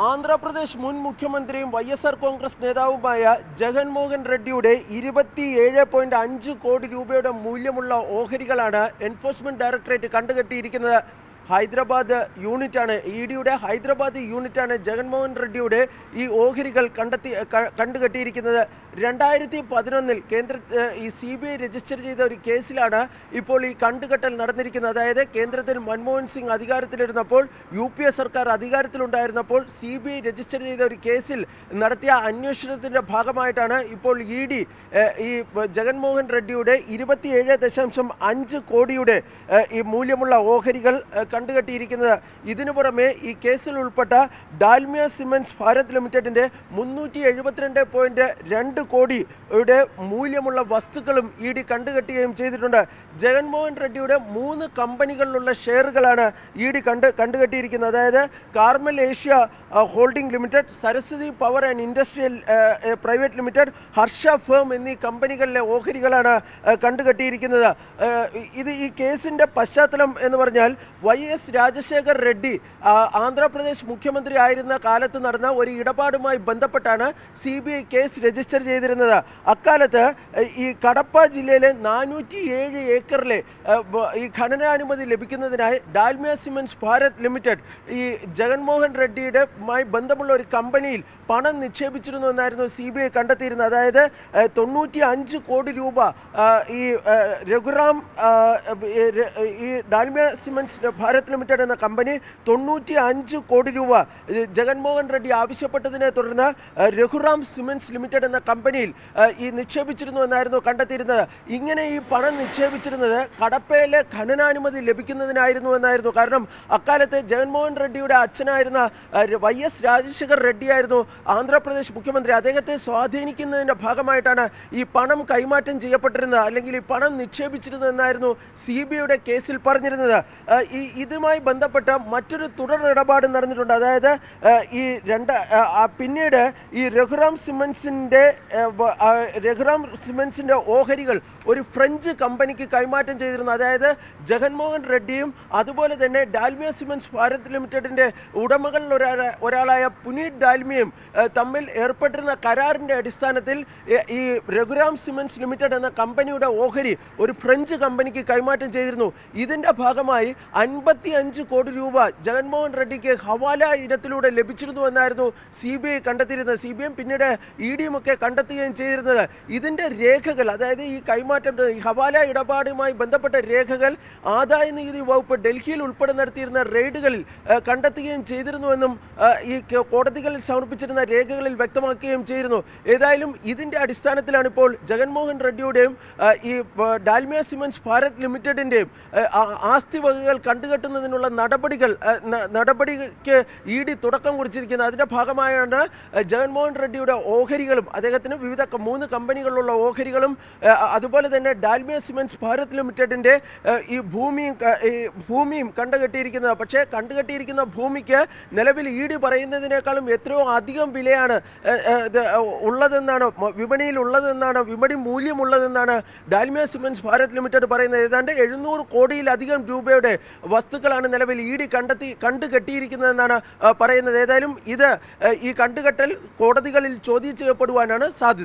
ആന്ധ്രാപ്രദേശ് മുൻ മുഖ്യമന്ത്രിയും Y S R Congress നേതാവുമായ ജഗൻമോഹൻ റെഡ്ഡിയുടെ ഇരുപത്തിയേഴ് പോയിന്റ് അഞ്ച് കോടി രൂപയുടെ മൂല്യമുള്ള ഓഹരികളാണ് എൻഫോഴ്സ്മെന്റ് ഡയറക്ടറേറ്റ് കണ്ടുകെട്ടിയിരിക്കുന്നത്. ഹൈദരാബാദ് യൂണിറ്റാണ് ഇ ഡിയുടെ ഹൈദരാബാദ് യൂണിറ്റാണ് ജഗൻമോഹൻ റെഡ്ഡിയുടെ ഈ ഓഹരികൾ കണ്ടെത്തി കണ്ടുകെട്ടിയിരിക്കുന്നത്. രണ്ടായിരത്തി പതിനൊന്നിൽ കേന്ദ്ര ഈ സി ബി ഐ രജിസ്റ്റർ ചെയ്ത ഒരു കേസിലാണ് ഇപ്പോൾ ഈ കണ്ടുകെട്ടൽ നടന്നിരിക്കുന്നത്. അതായത് കേന്ദ്രത്തിൽ മൻമോഹൻ സിംഗ് അധികാരത്തിലിരുന്നപ്പോൾ യു പി എ സർക്കാർ അധികാരത്തിലുണ്ടായിരുന്നപ്പോൾ സി ബി ഐ രജിസ്റ്റർ ചെയ്ത ഒരു കേസിൽ നടത്തിയ അന്വേഷണത്തിന്റെ ഭാഗമായിട്ടാണ് ഇപ്പോൾ ഇ ഡി ഈ ജഗൻമോഹൻ റെഡ്ഡിയുടെ ഇരുപത്തിയേഴ് ദശാംശം അഞ്ച് കോടിയുടെ ഈ മൂല്യമുള്ള ഓഹരികൾ കണ്ടുകെട്ടിയിരിക്കുന്നത്. ഇതിനു പുറമെ ഈ കേസിൽ ഉൾപ്പെട്ട ഡാൽമിയ സിമെൻസ് ഭാരത് ലിമിറ്റഡിന്റെ മുന്നൂറ്റി എഴുപത്തിരണ്ട് പോയിന്റ് രണ്ട് കോടിയുടെ മൂല്യമുള്ള വസ്തുക്കളും ഇ ഡി കണ്ടുകെട്ടുകയും ചെയ്തിട്ടുണ്ട്. ജഗൻമോഹൻ റെഡ്ഡിയുടെ മൂന്ന് കമ്പനികളിലുള്ള ഷെയറുകളാണ് ഇ ഡി കണ്ട് കണ്ടുകെട്ടിയിരിക്കുന്നത്. അതായത് Carmel Asia holding limited Saraswati power and industrial private limited Harsha firm എന്നീ കമ്പനികളിലെ ഓഹരികളാണ് കണ്ടുകെട്ടിയിരിക്കുന്നത്. ഇത് ഈ കേസിന്റെ പശ്ചാത്തലം എന്ന് പറഞ്ഞാൽ വൈ എസ് രാജശേഖർ റെഡ്ഡി ആന്ധ്രാപ്രദേശ് മുഖ്യമന്ത്രി ആയിരുന്ന കാലത്ത് നടന്ന ഒരു ഇടപാടുമായി ബന്ധപ്പെട്ടാണ് സി കേസ് രജിസ്റ്റർ ചെയ്തിരുന്നത്. അക്കാലത്ത് ഈ കടപ്പ ജില്ലയിലെ നാനൂറ്റി ഏഴ് ഏക്കറിലെ ഈ ഖനനാനുമതി ലഭിക്കുന്നതിനായി ഡാൽമിയ സിമെൻസ് ഭാരത് ലിമിറ്റഡ് ഈ ജഗൻമോഹൻ റെഡ്ഡിയുടെ ബന്ധമുള്ള ഒരു കമ്പനിയിൽ പണം നിക്ഷേപിച്ചിരുന്നു എന്നായിരുന്നു സി ബി ഐ കണ്ടെത്തിയിരുന്നത്. അതായത് തൊണ്ണൂറ്റി അഞ്ച് കോടി രൂപ ഈ രഘുറാം ഈ ഡാൽമിയ സിമെൻസ് ഭാരത് ലിമിറ്റഡ് എന്ന കമ്പനി തൊണ്ണൂറ്റി അഞ്ച് കോടി രൂപ ജഗൻമോഹൻ റെഡ്ഡി ആവശ്യപ്പെട്ടതിനെ തുടർന്ന് രഘുറാം സിമെൻസ് ലിമിറ്റഡ് എന്ന കമ്പനിയിൽ ഈ നിക്ഷേപിച്ചിരുന്നു എന്നായിരുന്നു കണ്ടെത്തിയിരുന്നത്. ഇങ്ങനെ ഈ പണം നിക്ഷേപിച്ചിരുന്നത് കടപ്പയിലെ ഖനനാനുമതി ലഭിക്കുന്നതിനായിരുന്നു എന്നായിരുന്നു. കാരണം അക്കാലത്ത് ജഗൻമോഹൻ റെഡ്ഡിയുടെ അച്ഛനായിരുന്ന വൈ എസ് രാജശേഖർ റെഡ്ഡിയായിരുന്നു ആന്ധ്രാപ്രദേശ് മുഖ്യമന്ത്രി. അദ്ദേഹത്തെ സ്വാധീനിക്കുന്നതിന്റെ ഭാഗമായിട്ടാണ് ഈ പണം കൈമാറ്റം ചെയ്യപ്പെട്ടിരുന്നത് അല്ലെങ്കിൽ ഈ പണം നിക്ഷേപിച്ചിരുന്നതെന്നായിരുന്നു സി ബി ഐയുടെ കേസിൽ പറഞ്ഞിരുന്നത്. ഈ ഇതുമായി ബന്ധപ്പെട്ട മറ്റൊരു തുടർ ഇടപാട് നടന്നിട്ടുണ്ട്. അതായത് ഈ രണ്ട് പിന്നീട് ഈ രഘുറാം സിമൻസിന്റെ രഘുറാം സിമൻസിന്റെ ഓഹരികൾ ഒരു ഫ്രഞ്ച് കമ്പനിക്ക് കൈമാറ്റം ചെയ്തിരുന്നു. അതായത് ജഗൻമോഹൻ റെഡ്ഡിയും അതുപോലെ തന്നെ ഡാൽമിയ സിമൻസ് ഭാരത് ലിമിറ്റഡിന്റെ ഉടമകളിൽ ഒരാള ഒരാളായ പുനീത് ഡാൽമിയും തമ്മിൽ ഏർപ്പെട്ടിരുന്ന കരാറിന്റെ അടിസ്ഥാനത്തിൽ ഈ രഘുറാം സിമൻസ് ലിമിറ്റഡ് എന്ന കമ്പനിയുടെ ഓഹരി ഒരു ഫ്രഞ്ച് കമ്പനിക്ക് കൈമാറ്റം ചെയ്തിരുന്നു. ഇതിന്റെ ഭാഗമായി അൻപത്തി അഞ്ച് കോടി രൂപ ജഗൻമോഹൻ റെഡ്ഡിക്ക് ഹവാല ഇനത്തിലൂടെ ലഭിച്ചിരുന്നു എന്നായിരുന്നു സി ബി ഐ കണ്ടെത്തിയിരുന്നത്. സി ബി ഐ പിന്നീട് ഇ ഡിയും ഒക്കെ കണ്ടെത്തുകയും ചെയ്തിരുന്നത്. ഇതിന്റെ രേഖകൾ അതായത് ഈ കൈമാറ്റം ഈ ഹവാല ഇടപാടുമായി ബന്ധപ്പെട്ട രേഖകൾ ആദായ നികുതി വകുപ്പ് ഡൽഹിയിൽ ഉൾപ്പെടെ നടത്തിയിരുന്ന റെയ്ഡുകളിൽ കണ്ടെത്തുകയും ചെയ്തിരുന്നുവെന്നും ഈ കോടതികളിൽ സമർപ്പിച്ചിരുന്ന രേഖകളിൽ വ്യക്തമാക്കുകയും ചെയ്തിരുന്നു. ഏതായാലും ഇതിന്റെ അടിസ്ഥാനത്തിലാണ് ഇപ്പോൾ ജഗൻമോഹൻ റെഡ്ഡിയുടെയും ഈ ഡാൽമിയ സിമൻസ് ഭാരത് ലിമിറ്റഡിന്റെയും ആസ്തി വകകൾ കണ്ടുകെട്ടുന്നതിനുള്ള നടപടികൾ നടപടിക്ക് ഇ ഡി തുടക്കം കുറിച്ചിരിക്കുന്നത്. അതിന്റെ ഭാഗമായാണ് ജഗൻമോഹൻ റെഡ്ഡിയുടെ ഓഹരികളും അദ്ദേഹത്തിന് വിവിധ ക- മൂന്ന് കമ്പനികളിലുള്ള ഓഹരികളും അതുപോലെ തന്നെ ഡാൽമിയ സിമെന്റ്സ് ഭാരത് ലിമിറ്റഡിന്റെ ഈ ഭൂമിയും ഈ ഭൂമിയും കണ്ടുകെട്ടിയിരിക്കുന്നത് പക്ഷേ കണ്ടുകെട്ടിയിരിക്കുന്ന ഭൂമിക്ക് നിലവിൽ ഇ ഡി പറയുന്നതിനേക്കാളും എത്രയോ അധികം വിലയാണ് ഉള്ളതെന്നാണ് വിപണിയിൽ ഉള്ളതെന്നാണ് വിപണി മൂല്യമുള്ളതെന്നാണ് ഡാൽമിയ സിമൻസ് ഭാരത് ലിമിറ്റഡ് പറയുന്നത്. ഏതാണ്ട് എഴുന്നൂറ് കോടിയിലധികം രൂപയുടെ വസ്തുക്കളാണ് നിലവിൽ ഇ ഡി കണ്ടെത്തി കണ്ടുകെട്ടിയിരിക്കുന്നതെന്നാണ് പറയുന്നത്. ഏതായാലും ഇത് ഈ കണ്ടുകെട്ടൽ കോടതികളിൽ ചോദ്യം ചെയ്യപ്പെടുവാനാണ് சாது